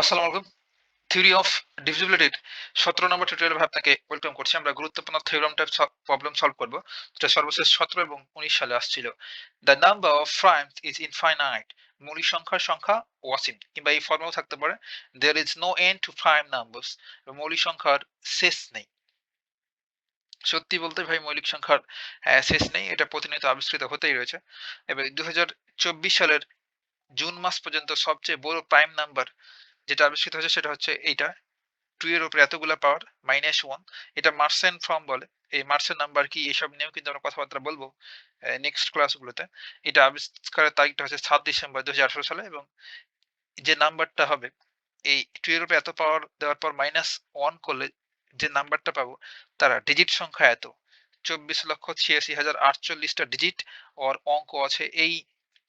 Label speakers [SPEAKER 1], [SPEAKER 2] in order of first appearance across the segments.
[SPEAKER 1] আসসালামু আলাইকুম। Theory of ডিভিজিবিলিটির সতেরো নম্বর আপনাকে ওয়েলকাম করছি। আমরা গুরুত্বপূর্ণ প্রবলেম সলভ করব। যেটা সর্বশেষ সতেরো এবং উনিশ সালে আসছিল। The number of primes is infinite মৌলিক সংখ্যার সংখ্যা ওয়াসিম কিংবা এই ফর্মেও থাকতে পারে। There is no end to prime numbers সংখ্যার শেষ নেই। সত্যি বলতে ভাই, মৌলিক সংখ্যার শেষ নেই। এটা প্রতিনিয়ত আবিষ্কৃত হতেই রয়েছে। এবার দু হাজার চব্বিশ সালের জুন মাস পর্যন্ত সবচেয়ে বড় প্রাইম নাম্বার যেটা আবিষ্কৃত হয়েছে সেটা হচ্ছে এইটা। টু এর উপরে এতগুলা পাওয়ার মাইনাস ওয়ান এটা মার্সেন ফর্ম বলে। এই মার্সেন নাম্বার কি এসব নিয়েও কিন্তু আমরা কথাবার্তা বলব নেক্সট ক্লাসগুলোতে এটা আবিষ্কারের তারিখটা হচ্ছে সাত ডিসেম্বর দু হাজার আঠারো সালে এবং যে নাম্বারটা হবে, এই টু এর উপরে এত পাওয়ার দেওয়ার পর মাইনাস ওয়ান করলে যে নাম্বারটা পাবো, তারা ডিজিট সংখ্যা এত। চব্বিশ লক্ষ ছিয়াশি হাজার আটচল্লিশটা ডিজিট ওর অঙ্ক আছে এই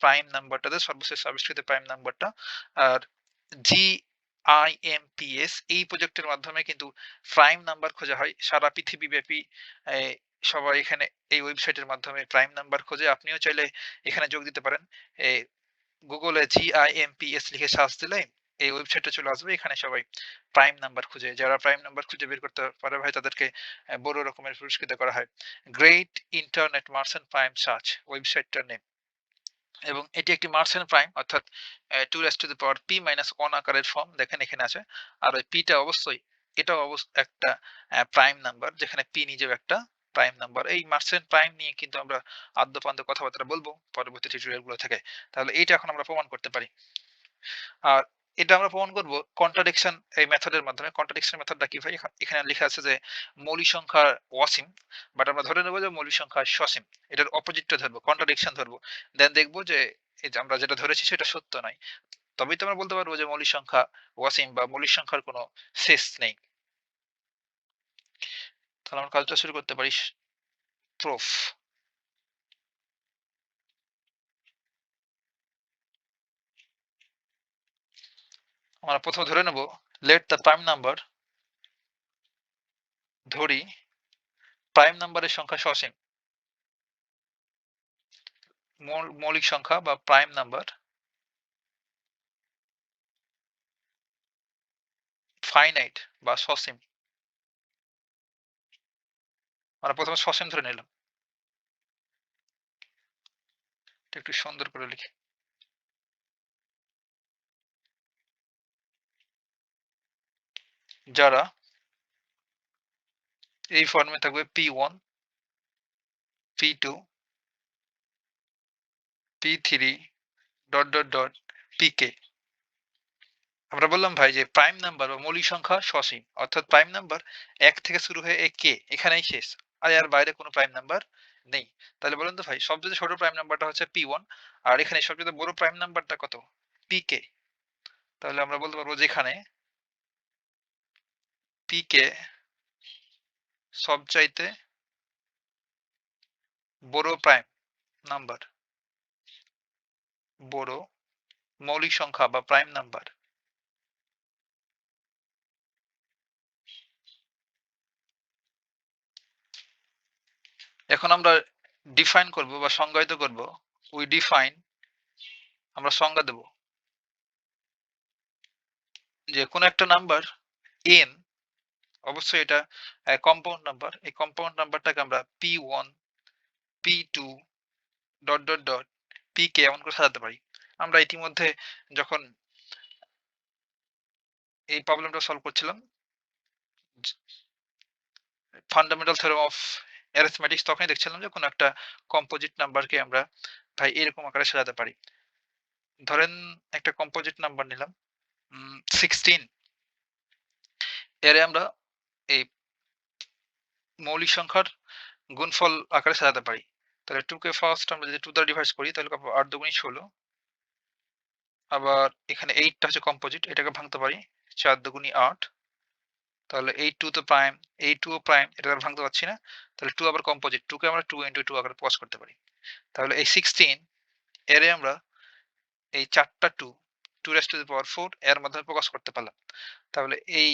[SPEAKER 1] প্রাইম নাম্বারটাতে সর্বশেষ আবিষ্কৃত প্রাইম নাম্বারটা আর জি আইএমপিএস এই প্রজেক্টের মাধ্যমে কিন্তু প্রাইম নাম্বার খোঁজা হয়। সারা পৃথিবীব্যাপী সবাই এখানে এই ওয়েবসাইটের মাধ্যমে প্রাইম নাম্বার খোঁজে। আপনিও চাইলে এখানে যোগ দিতে পারেন। গুগলে জি জিআইএমপিএস লিখে সার্চ দিলে এই ওয়েবসাইটে চলে আসবে। এখানে সবাই প্রাইম নাম্বার খুঁজে। যারা প্রাইম নাম্বার খুঁজে বের করতে পারে ভাই, তাদেরকে বড় রকমের পুরস্কৃত করা হয়। Great internet Mersenne prime search ওয়েবসাইটটার name. এবং এটি একটি মার্সেন প্রাইম অর্থাৎ two raise to the power P minus one আকারের ফর্ম দেখেন এখানে আছে। আর ওই পিটা অবশ্যই, এটাও একটা প্রাইম নাম্বার যেখানে পি নিজেও একটা প্রাইম নাম্বার এই মার্সেন প্রাইম নিয়ে কিন্তু আমরা আদ্যপান্ত কথাবার্তা বলব পরবর্তী টিউটোরিয়ালগুলো থেকে। তাহলে এইটা এখন আমরা প্রমাণ করতে পারি। আর এটা আমরা প্রমাণ করব। কন্ট্রাডিকশন এই মেথডের মাধ্যমে। কন্ট্রাডিকশন মেথডটা কি ভাই? এখানে লেখা আছে যে মৌলিক সংখ্যা ওয়াসিম বাট আমরা ধরে নেব যে মৌলিক সংখ্যা সসীম। এটার অপোজিটটা ধরবো কন্ট্রাডিকশন ধরবো। দেন দেখব যে আমরা যেটা ধরেছি সেটা সত্য নয়। তবেই তো আমরা বলতে পারব যে মৌলিক সংখ্যা ওয়াসিম বা মৌলিক সংখ্যার কোনো শেষ নেই। তাহলে আমরা কাজটা শুরু করতে পারি প্রুফ আমরা প্রথমে ধরে নেব লেট দ্য প্রাইম নাম্বার ধরি প্রাইম নাম্বারের সংখ্যা সসীম। মৌলিক সংখ্যা বা প্রাইম নাম্বার ফাইনাইট বা সসীম। আমরা প্রথমে সসীম ধরে নিলাম। একটু সুন্দর করে লিখি। যারা এই ফর্মে থাকবে P one P two P three dot dot dot P K আমরা বললাম ভাই যে প্রাইম নাম্বার বা মৌলিক সংখ্যা সসীম, অর্থাৎ প্রাইম নাম্বার এক থেকে শুরু হয়ে এ কে এখানেই শেষ। আর এর বাইরে কোনো প্রাইম নাম্বার নেই। তাহলে বলুন তো ভাই, সবচেয়ে ছোট প্রাইম নাম্বারটা হচ্ছে পি ওয়ান আর এখানে সবচেয়ে বড় প্রাইম নাম্বারটা কত? পি কে তাহলে আমরা বলতে পারব যেখানে পিকে সবচাইতে বড় প্রাইম নাম্বার বড় মৌলিক সংখ্যা বা প্রাইম নাম্বার এখন আমরা ডিফাইন করব বা সংজ্ঞায়িত করব। উই ডিফাইন আমরা সংজ্ঞা দেব। যে কোন একটা নাম্বার এন অবশ্যই এটা কম্পাউন্ড নাম্বার এই কম্পাউন্ড নাম্বারটাকে আমরা P one P two dot dot dot P K এমন করে সাজাতে পারি। আমরা ইতিমধ্যে যখন এই প্রবলেমটা সলভ করছিলাম ফান্ডামেন্টাল থিওরাম অফ অ্যারিথমেটিক্স তখনই দেখছিলাম যে কোনো একটা কম্পোজিট নাম্বারকে আমরা ভাই এরকম আকারে সাজাতে পারি। ধরেন একটা কম্পোজিট নাম্বার নিলাম সিক্সটিন এর আমরা এই মৌলিক সংখ্যার গুণফল আকারে সাজাতে পারি। তাহলে টু কে ফার্স্ট আমরা যদি টু দ্বারা ডিভাইস করি, তাহলে আট দুগুণি ষোলো। আবার এখানে এইটটা হচ্ছে কম্পোজিট এটাকে ভাঙতে পারি চার দুগুণি আট। তাহলে এই টু তো প্রাইম এই টু ও প্রাইম এটা ভাঙতে পারছি না। তাহলে টু আবার কম্পোজিট টুকে আমরা টু ইন্টু টু আকারে পজ করতে পারি। তাহলে এই সিক্সটিন এরে আমরা এই চারটা two two raise to the power four এর মাধ্যমে প্রকাশ করতে পারলাম। তাহলে এই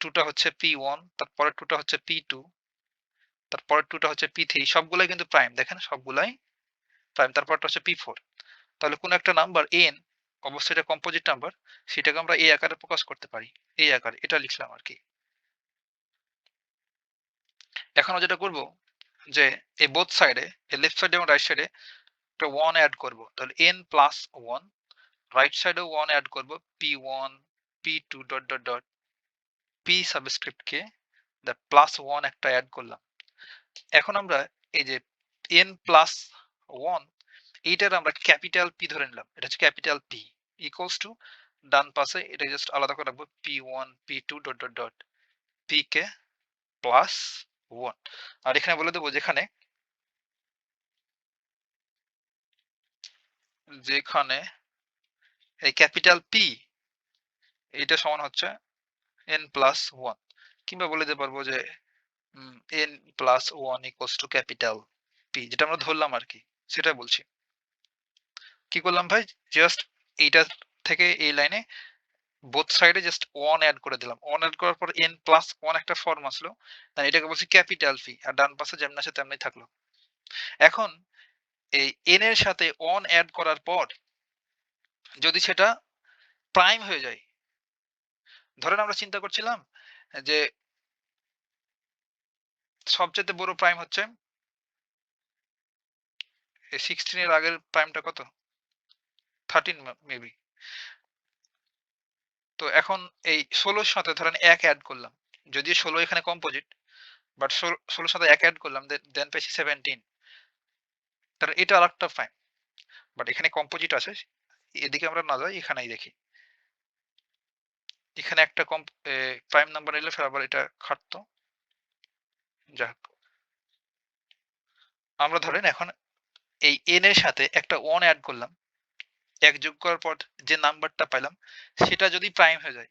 [SPEAKER 1] টুটা হচ্ছে পি ওয়ান, তারপরে টুটা হচ্ছে পি টু, তারপরে টুটা হচ্ছে পি থ্রি, সবগুলাই কিন্তু প্রাইম, দেখেন? সবগুলাই প্রাইম, তারপরটা হচ্ছে পি ফোর। তাহলে কোন একটা নাম্বার এন অবশ্যই এটা কম্পোজিট নাম্বার, সেটাকে আমরা এই আকারে প্রকাশ করতে পারি। এই আকারে, এটা লিখলাম আর কি। এখন যেটা করব, যে এই বোথ সাইডে এই লেফট সাইডে এবং রাইট সাইডে একটা ওয়ান অ্যাড করব। তাহলে এন প্লাস ওয়ান রাইট সাইডেও ওয়ান অ্যাড করব, P one, P two, dot dot dot. P সাবস্ক্রিপ্টকে plus one একটা অ্যাড করলাম। এখন আমরা এই যে এন প্লাস ওয়ান এইটার আমরা ক্যাপিটাল পি ধরে নিলাম। এটা হচ্ছে ক্যাপিটাল পি ইকুয়ালস টু ডান পাশে এটা জাস্ট আলাদা করে রাখব P one P two dot dot dot P K plus one আর এখানে বলে দেবো যেখানে যেখানে এই ক্যাপিটাল পি এটা সমান হচ্ছে এন প্লাস ওয়ান কিংবা বলে দিতে পারব যে N plus one equals to capital P যেটা আমরা ধরলাম আর কি সেটা বলছি। কি করলাম ভাই? জাস্ট এইটা থেকে এই লাইনে বোথ সাইডে জাস্ট ওয়ান অ্যাড করে দিলাম। ওয়ান অ্যাড করার পর এন প্লাস ওয়ান একটা ফর্ম আসলো। এটাকে বলছি ক্যাপিটাল ফি আর ডান পাশে যেমন আছে তেমনি থাকল। এখন এই এন এর সাথে ওয়ান অ্যাড করার পর যদি সেটা প্রাইম হয়ে যায় ধরেন আমরা চিন্তা করছিলাম যে সবচেয়ে বড় প্রাইম হচ্ছে সিক্সটিন এর আগের প্রাইমটা কত? থার্টিন মেবি তো এখন এই ষোলোর সাথে ধরেন এক অ্যাড করলাম। যদিও ষোলো এখানে কম্পোজিট বাট ষোলোর সাথে এক অ্যাড করলাম দেন পেয়েছি সেভেন্টিন তাহলে এটা আর একটা প্রাইম বাট এখানে কম্পোজিট আছে, এদিকে আমরা না যাই, এখানেই দেখি। এখানে একটা কম প্রাইম নাম্বার নিলে ফের আবার এটা খাটতো। যাক। আমরা ধরেন এখন এই এন এর সাথে একটা ওয়ান অ্যাড করলাম। এক যোগ করার পর যে নাম্বারটা পাইলাম, সেটা যদি প্রাইম হয়ে যায়,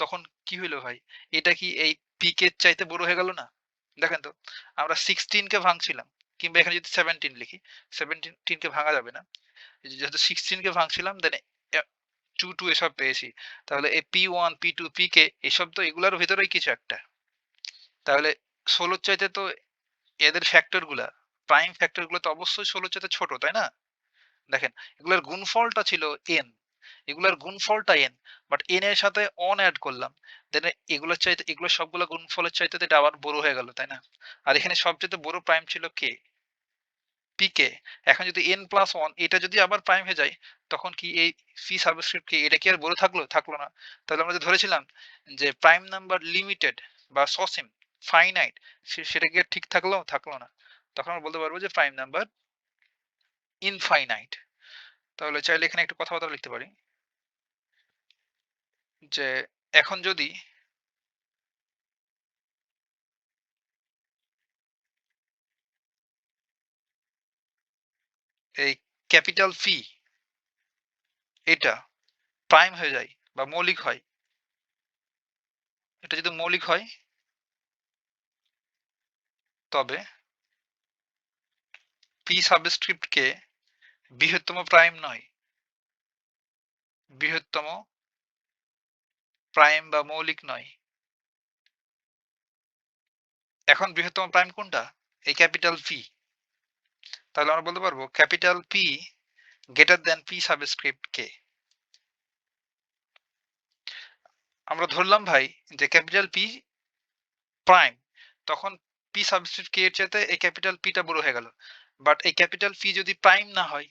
[SPEAKER 1] তখন কি হইল ভাই? এটা কি এই পিকে চাইতে বড় হয়ে গেল না? দেখেন তো, আমরা সিক্সটিন কে ভাঙছিলাম, কিংবা এখানে যদি সেভেন্টিন লিখি সেভেন্টিন কে ভাঙা যাবে না। যেহেতু সিক্সটিন কে ভাঙছিলাম দেন টু টু এসব পেয়েছি। তাহলে এই P one P two P K এসব তো এগুলার ভেতরেই কিছু একটা। তাহলে ষোলোর চাইতে তো এদের ফ্যাক্টরগুলা প্রাইম ফ্যাক্টরগুলো তো অবশ্যই ষোলোর চাইতে ছোট, তাই না? দেখেন, এগুলোর গুণফলটা ছিল এন এগুলোর গুণফলটা এন বাট এন এর সাথে অন অ্যাড করলাম। দেন এগুলোর চাইতে, এগুলো সবগুলো গুণফলের চাইতে এটা আবার বড় হয়ে গেল, তাই না? আর এখানে সবচেয়ে বড় প্রাইম ছিল কে পিকে এখন যদি এন প্লাস ওয়ান এটা যদি আবার প্রাইম হয়ে যায়, তখন কি এই ফি সাবস্ক্রিপ্ট কি এটা কি আর বড় থাকল? থাকল না। তাহলে আমরা যে ধরেছিলাম যে প্রাইম নাম্বার লিমিটেড বা সসিম ফাইনাইট সেটা কি ঠিক থাকল? থাকল না। তখন আমরা বলতে পারব যে প্রাইম নাম্বার ইনফাইনাইট তাহলে চাইলে এখানে একটু কথাবার্তা লিখতে পারি। যে এখন যদি এই ক্যাপিটাল ফি এটা প্রাইম হয়ে যায় বা মৌলিক হয়। এটা যদি মৌলিক হয়, তবে পি সাবস্ক্রিপ্টকে বৃহত্তম প্রাইম নয়। বৃহত্তম প্রাইম বা মৌলিক নয়। এখন বৃহত্তম প্রাইম কোনটা? এই ক্যাপিটাল পি তাহলে আমরা বলতে পারব capital P greater than P subscript K আমরা ধরলাম ভাই যে ক্যাপিটাল পি প্রাইম তখন পি সাবস্ক্রিপ্ট কে এর চাইতে এই ক্যাপিটাল পিটা বড় হয়ে গেল। বাট এই ক্যাপিটাল পি যদি প্রাইম না হয়,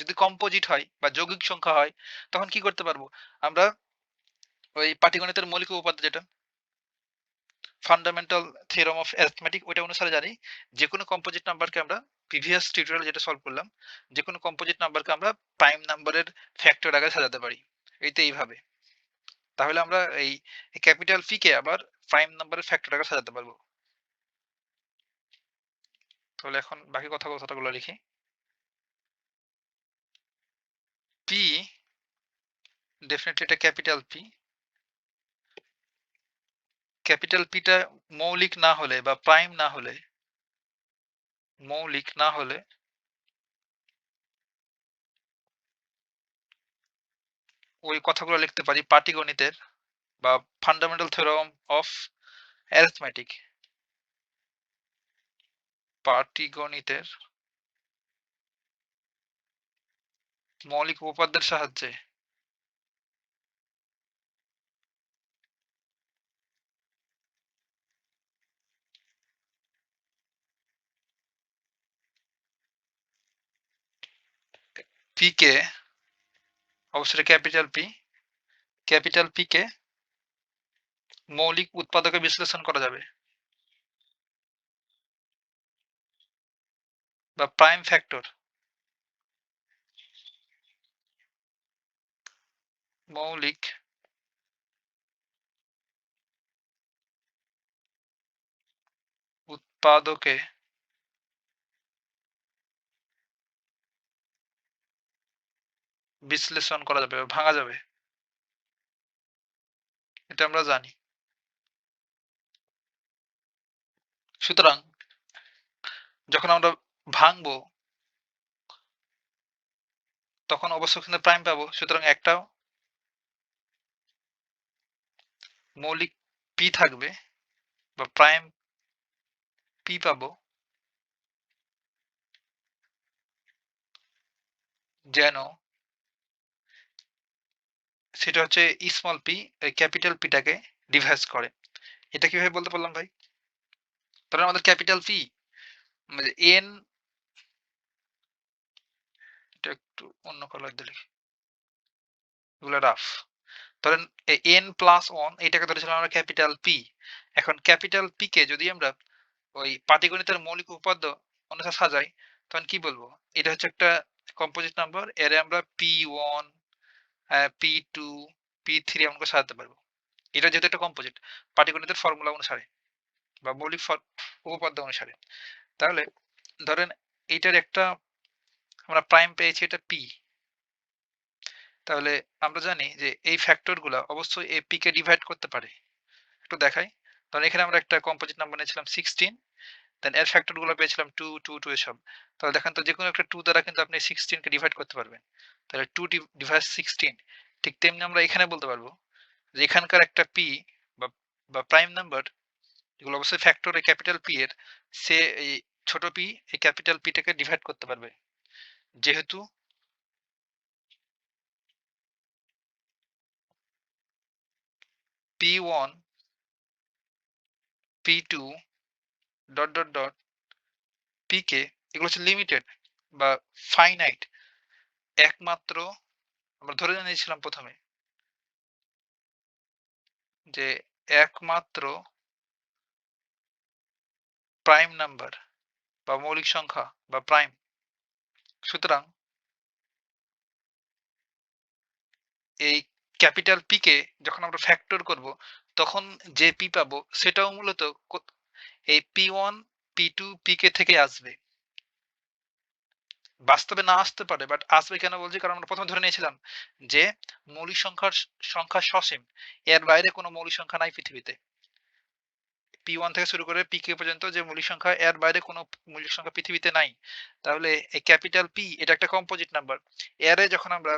[SPEAKER 1] যদি কম্পোজিট হয় বা যৌগিক সংখ্যা হয়, তখন কি করতে পারব? আমরা ওই পাটিগণিতের মৌলিক উপাদ্য যেটা ফান্ডামেন্টাল থিওরাম অফ অ্যারিথমেটিক ওইটা অনুসারে জানি যে কোনো কম্পোজিট নাম্বারকে আমরা প্রিভিয়াস টিউটোরিয়াল যেটা সলভ করলাম যে কোনো কম্পোজিট নাম্বারকে আমরা প্রাইম নাম্বারের ফ্যাক্টর আগে সাজাতে পারি। এইতে এইভাবে। তাহলে আমরা এই ক্যাপিটাল ফি কে আবার প্রাইম নাম্বারের ফ্যাক্টর আগে সাজাতে পারব। তাহলে এখন বাকি কথা কথাগুলো লিখি। পি ডেফিনেটলি এটা ক্যাপিটাল পি ক্যাপিটাল পিটা মৌলিক না হলে বা প্রাইম না হলে, মৌলিক না হলে ওই কথাগুলো লিখতে পারি পাটিগণিতের বা ফান্ডামেন্টাল থিওরাম অফ অ্যারিথমেটিক পাটিগণিতের মৌলিক উপপাদ্যের সাহায্যে। পি কে অবশ্যই capital P capital P K মৌলিক উৎপাদকে বিশ্লেষণ করা যাবে বা প্রাইম ফ্যাক্টর মৌলিক উৎপাদকে বিশ্লেষণ করা যাবে ভাঙা যাবে। এটা আমরা জানি। সুতরাং যখন আমরা ভাঙবো, তখন অবশ্যই কিন্তু প্রাইম পাবো। সুতরাং একটাও মৌলিক পি থাকবে বা প্রাইম পি পাবো, যেন সেটা হচ্ছে স্মল পি ক্যাপিটাল পিটাকে ডিভাইস করে। এটা কীভাবে বলতে পারলাম ভাই? ধরেন আমাদের ক্যাপিটাল পি এন এটা একটু অন্য কালার দিলে এগুলো রাফ ধরেন এন প্লাস ওয়ান এটাকে ধরেছিলাম আমরা ক্যাপিটাল পি এখন ক্যাপিটাল পি কে যদি আমরা ওই পাটিগণিতের মৌলিক উপাদ্য অনুসারে সাজাই, তখন কি বলব? এটা হচ্ছে একটা কম্পোজিট নাম্বার এর আমরা P one P two P three এমন করে সাজাতে পারব। এটা যেহেতু একটা কম্পোজিট পাটিগণিতের ফর্মুলা অনুসারে বা মৌলিক উপপাদ্য অনুসারে। তাহলে ধরেন এইটার একটা আমরা প্রাইম পেয়েছি এটা পি তাহলে আমরা জানি যে এই ফ্যাক্টরগুলা অবশ্যই এই পি কে ডিভাইড করতে পারে। একটু দেখাই। ধরেন এখানে আমরা একটা কম্পোজিট নাম্বার নিয়েছিলাম সিক্সটিন দেন এর ফ্যাক্টরগুলো পেয়েছিলাম টু টু টু এসব। তাহলে দেখেন তো যে কোনো একটা টু দ্বারা কিন্তু আপনি সিক্সটিন কে ডিভাইড করতে পারবেন। তাহলে টু ডিভাইড সিক্সটিন ঠিক তেমনি আমরা এখানে বলতে পারব যে এখানকার একটা পি বা প্রাইম নাম্বার এগুলো অবশ্যই ফ্যাক্টর এই ক্যাপিটাল পি এর, সে এই ছোট পি এই ক্যাপিটাল পিটাকে ডিভাইড করতে পারবে। যেহেতু P one P two dot dot dot পিকে এগুলো হচ্ছে লিমিটেড বা ফাইনাইট একমাত্র আমরা ধরে নিয়েছিলাম প্রথমে যে একমাত্র প্রাইম নাম্বার বা মৌলিক সংখ্যা বা প্রাইম সুতরাং এই ক্যাপিটাল পি কে যখন আমরা ফ্যাক্টর করব, তখন যে পি পাবো, সেটাও মূলত এই P one, P two, P K থেকে আসবে। বাস্তবে না আসতে পারে বাট আসবে কেন বলছি? কারণ আমরা প্রথমে ধরে নিয়েছিলাম যে মৌলিক সংখ্যার সংখ্যা সসীম। এর বাইরে কোনো মৌলিক সংখ্যা নাই পৃথিবীতে। পি ওয়ান থেকে শুরু করে পি কে পর্যন্ত যে মৌলিক সংখ্যা, এর বাইরে কোনো মৌলিক সংখ্যা পৃথিবীতে নাই। তাহলে এই ক্যাপিটাল পি এটা একটা কম্পোজিট নাম্বার এরে যখন আমরা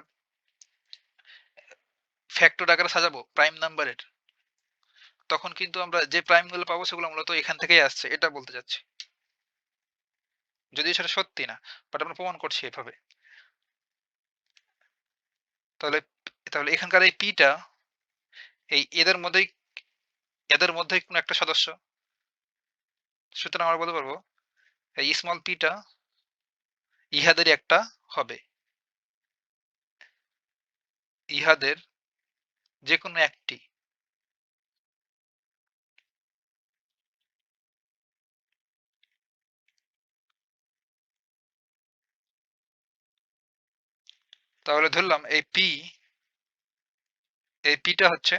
[SPEAKER 1] ফ্যাক্টর আকারে সাজাবো প্রাইম নাম্বারের তখন কিন্তু আমরা যে প্রাইমগুলো পাবো সেগুলো মূলত এখান থেকেই আসছে, এটা বলতে চাচ্ছি। যদিও সেটা সত্যি না বাট আমরা প্রমাণ করছি এভাবে। তাহলে তাহলে এখানকার এই পিটা এই এদের মধ্যেই এদের মধ্যেই কোনো একটা সদস্য? সুতরাং আমরা বলতে পারব, এই স্মল পিটা ইহাদেরই একটা হবে। ইহাদের যে কোনো একটি। তাহলে ধরলাম এই পি এই পিটা হচ্ছে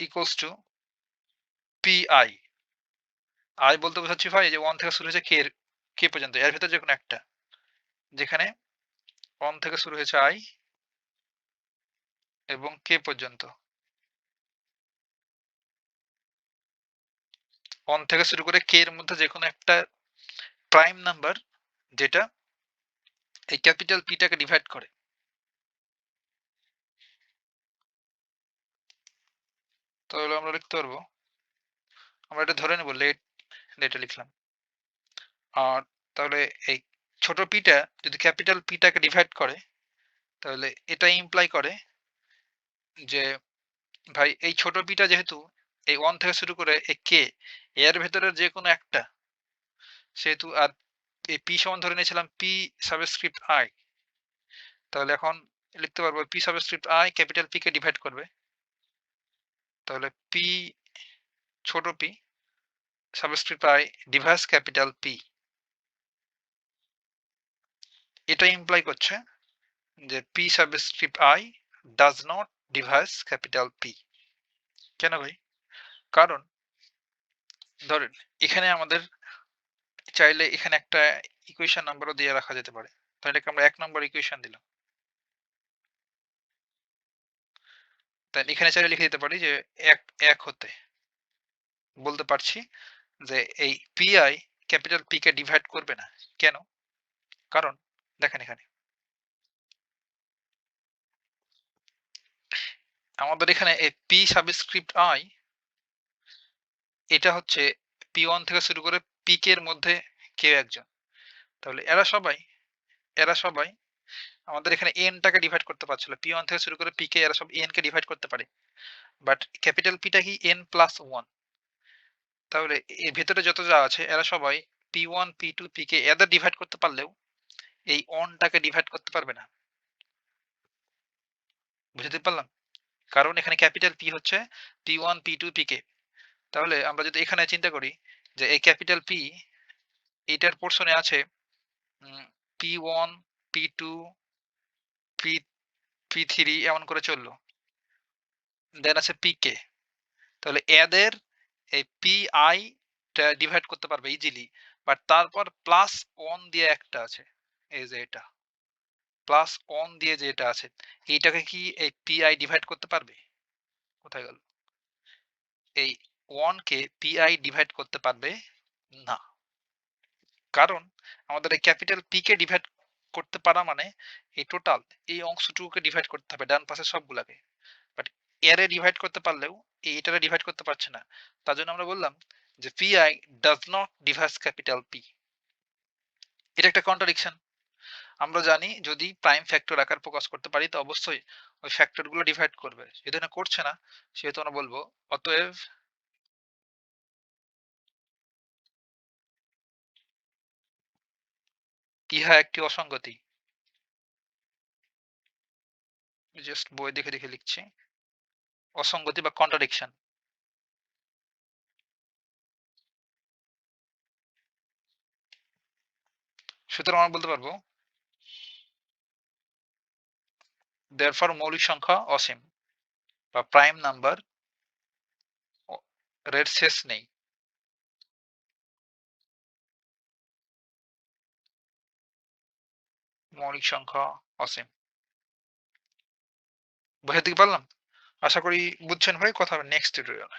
[SPEAKER 1] equals to P I I বলতে বোঝাচ্ছি ভাই যে ওয়ান থেকে শুরু হয়েছে কে কে পর্যন্ত, এর ভিতরে যে কোনো একটা। যেখানে ওয়ান থেকে শুরু হয়েছে আই এবং কে পর্যন্ত। ওয়ান থেকে শুরু করে কে এর মধ্যে যে কোনো একটা প্রাইম নাম্বার যেটা এই ক্যাপিটাল পিটাকে ডিভাইড করে। তাহলে আমরা লিখতে পারব, আমরা এটা ধরে নেব লেট লেটে লিখলাম। আর তাহলে এই ছোট পিটা যদি ক্যাপিটাল পিটাকে ডিভাইড করে, তাহলে এটা ইমপ্লাই করে যে, ভাই এই ছোট পিটা যেহেতু এই ওয়ান থেকে শুরু করে এই কে এর ভেতরের যে কোনো একটা, সেহেতু আর এই পি সমান ধরে নিয়েছিলাম পি সাবস্ক্রিপ্ট আই তাহলে এখন লিখতে পারব P subscript I capital P K divide করবে। তাহলে পি ছোট P subscript I divides capital P এটা ইমপ্লাই করছে যে P subscript I does not divides capital P কেন ভাই? কারণ ধরেন, এখানে আমাদের চাইলে এখানে একটা ইকুয়েশন নাম্বারও দিয়ে রাখা যেতে পারে। তাহলে এটাকে আমরা এক নম্বর ইকুয়েশন দিলাম। তাই এখানে চাইলে লিখে দিতে পারি যে এক এক হতে। বলতে পারছি যে এই পিআই ক্যাপিটাল পি কে ডিভাইড করবে না। কেন? কারণ, দেখেন এখানে। আমাদের এখানে এই পি সাবস্ক্রিপ্ট আই এটা হচ্ছে পি ওয়ান থেকে শুরু করে পি কে এর মধ্যে কেউ একজন। তাহলে এরা সবাই এরা সবাই আমাদের এখানে এনটাকে ডিভাইড করতে পারছিল। পি ওয়ান থেকে শুরু করে পি কে এরা সব এন কে ডিভাইড করতে পারে। বাট ক্যাপিটাল পিটা কি এন প্লাস ওয়ান তাহলে এর ভেতরে যত যা আছে, এরা সবাই P one P two P K এদের ডিভাইড করতে পারলেও এই অনটাকে ডিভাইড করতে পারবে না। বুঝতে পারলাম? কারণ এখানে ক্যাপিটাল পি হচ্ছে P one P two P K তাহলে আমরা যদি এখানে চিন্তা করি যে এই ক্যাপিটাল পি এটার পোর্শনে আছে P one P two P P three এমন করে চলল। দেন আছে পি কে তাহলে এদের এই পি আই ডিভাইড করতে পারবে ইজিলি বাট তারপর প্লাস ওয়ান দিয়ে একটা আছে, এই যে এটা। প্লাস ওয়ান দিয়ে যে এটা আছে, এইটাকে কি এই পি আই ডিভাইড করতে পারবে? কোথায় গেল? এই ওয়ান কে পি আই ডিভাইড করতে পারবে? না। কারণ আমাদের এই ক্যাপিটাল পি কে ডিভাইড করতে পারা মানে এই টোটাল এই অংশটুকুকে ডিভাইড করতে হবে ডান পাশে সবগুলাকে। বাট এরে ডিভাইড করতে পারলেও এইটারে ডিভাইড করতে পারছে না। তার জন্য আমরা বললাম যে P I does not divides capital P এটা একটা কন্ট্রাডিকশন আমরা জানি যদি প্রাইম ফ্যাক্টর আকার প্রকাশ করতে পারি, তো অবশ্যই ওই ফ্যাক্টরগুলো ডিভাইড করবে। যদি না করছে না, সেহেতু আমরা বলব, অতএব ইহা একটি অসঙ্গতি? জাস্ট বই দেখে দেখে লিখছি। অসঙ্গতি বা কন্ট্রাডিকশন সুতরাং আমরা বলতে পারব দেয়ারফর মৌলিক সংখ্যা অসীম, বা প্রাইম নাম্বার রেড শেষ নেই। মৌলিক সংখ্যা অসীম। বোঝাতে পারলাম? আশা করি বুঝছেন ভাই কথা হবে নেক্সট টিউটোরিয়ালে